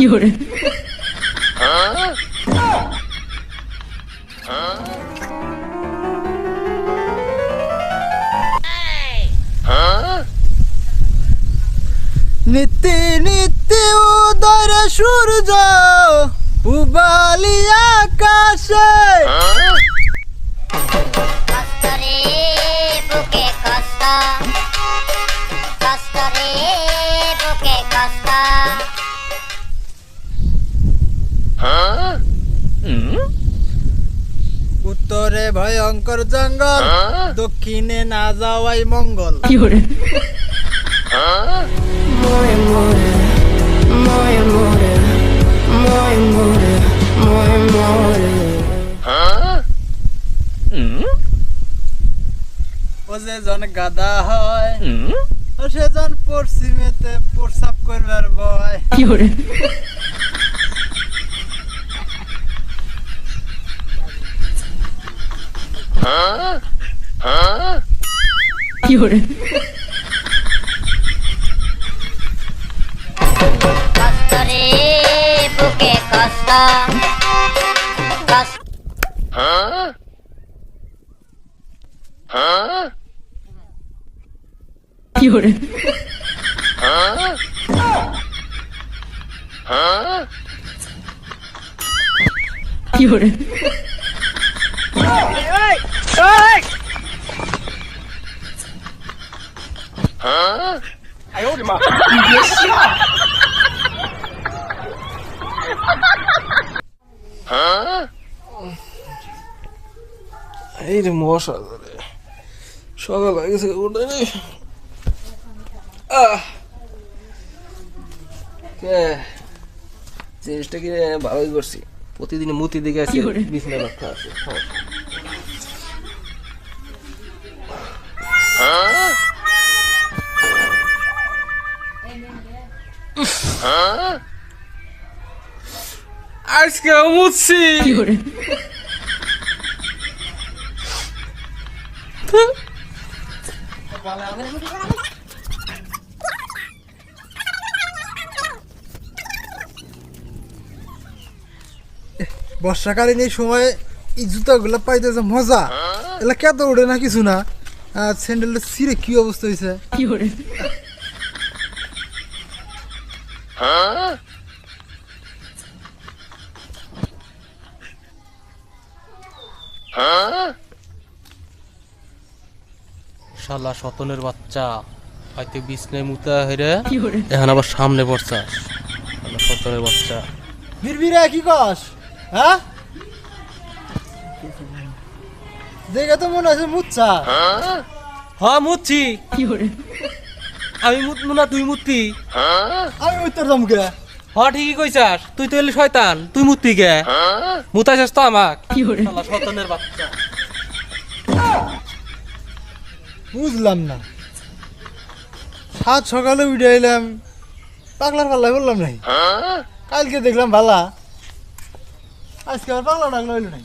有人，নিত্যি নিত্যি উদয় সূর্য উবালি আকাশে। উত্তরে ভয়ঙ্কর জঙ্গল দক্ষিণে না যাওয়াই মঙ্গল. ও যে জন গাদা হয় ও সে পশ্চিমেতে প্রসাব করবার ভয়। 有人。কষ্টরে বুকে কষ্ট কষ্ট কি হরে কি হরে রে বুকে কষ্ট কষ্ট 有人，有人， এই রে মশা ধরে সকাল হয়ে গেছে উঠে রে আহ কে জিনিসটা কি ভালোই করছি প্রতিদিন মুতি দিকে আছে কি করে? বিছনা রাখা আছে আজকে মুছি। বর্ষাকালীন এই সময় এই জুতাগুলো পাইতে যে মজা। এলা কেত উঠে না কিছু না। স্যান্ডেলটা ছিঁড়ে কি অবস্থা হয়েছে কি শালা সতনের বাচ্চা হয়তো বিছনায় মুতা হেরে এখন আবার সামনে পড়ছে। সতনের বাচ্চা। বিড়বিড়া কি কস? হ্যাঁ? দেখে তো মনে হচ্ছে মুচ্ছা। হ্যাঁ? হ্যাঁ মুচ্ছি। কি করে আমি মুতমু না তুই মুততি। আমি উত্তর দমকে হ্যাঁ ঠিকই কইছাস। তুই তো এলি শয়তান তুই মুততি গে। মুতাইছাস তো আমাক，শালা সতনের বাচ্চা। বুঝলাম না। সাত সকালে উঠে এলাম পাগলার পাল্লা বললাম নাই। কালকে দেখলাম ভালা। আজকে আবার পাগলা টাগলা হইল নাই।